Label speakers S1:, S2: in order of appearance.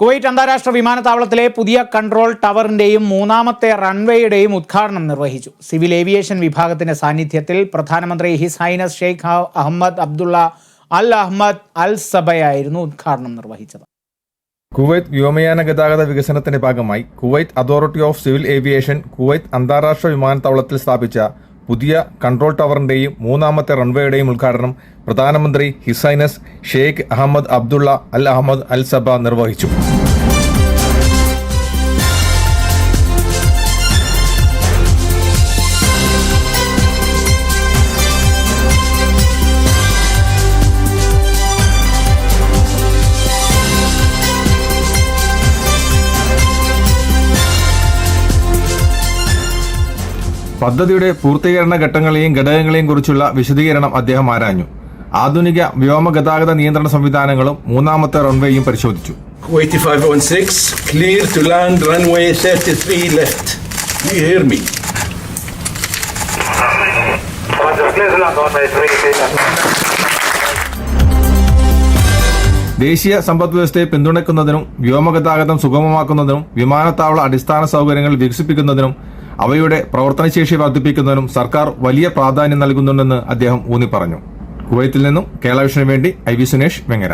S1: Kuwait അന്താരാഷ്ട്ര വിമാനത്താവളത്തിലെ പുതിയ കൺട്രോൾ ടവറിന്റെയും മൂന്നാമത്തെ റൺവേയുടെയും ഉദ്ഘാടനം നിർവഹിച്ചു. സിവിൽ ഏവിയേഷൻ വിഭാഗത്തിന്റെ സാന്നിധ്യത്തിൽ പ്രധാനമന്ത്രി His Highness Sheikh Ahmad Abdullah Al Ahmad Al സബയായിരുന്നു ഉദ്ഘാടനം നിർവഹിച്ചത്.
S2: കുവൈത്ത് വ്യോമയാന ഗതാഗത വികസനത്തിന്റെ ഭാഗമായി Kuwait Authority of Civil Aviation Kuwait അന്താരാഷ്ട്ര വിമാനത്താവളത്തിൽ സ്ഥാപിച്ച പുതിയ കൺട്രോൾ ടവറിന്റെയും മൂന്നാമത്തെ റൺവേയുടെയും ഉദ്ഘാടനം പ്രധാനമന്ത്രി ഹിസൈനസ് Sheikh Ahmad Abdullah Al Ahmad അൽ സബ നിർവഹിച്ചു. പദ്ധതിയുടെ പൂർത്തീകരണ ഘട്ടങ്ങളെയും ഘടകങ്ങളെയും കുറിച്ചുള്ള വിശദീകരണം അദ്ദേഹം ആരാഞ്ഞു ആധുനിക വ്യോമ ഗതാഗത നിയന്ത്രണ സംവിധാനങ്ങളും മൂന്നാമത്തെ റൺവേയും പരിശോധിച്ചു
S3: Kuwait 516, clear to land runway 33 left. Do you hear me?
S2: ദേശീയ സമ്പദ് വ്യവസ്ഥയെ പിന്തുണയ്ക്കുന്നതിനും വ്യോമഗതാഗതം സുഗമമാക്കുന്നതിനും വിമാനത്താവള അടിസ്ഥാന സൗകര്യങ്ങൾ വികസിപ്പിക്കുന്നതിനും അവയുടെ പ്രവർത്തനശേഷി വർദ്ധിപ്പിക്കുന്നതിനും സർക്കാർ വലിയ പ്രാധാന്യം നൽകുന്നുണ്ടെന്ന് അദ്ദേഹം ഊന്നി പറഞ്ഞു കുവൈത്തിൽ നിന്നും കേരള വേണ്ടി ഐ വി സുനേഷ് വെങ്ങര.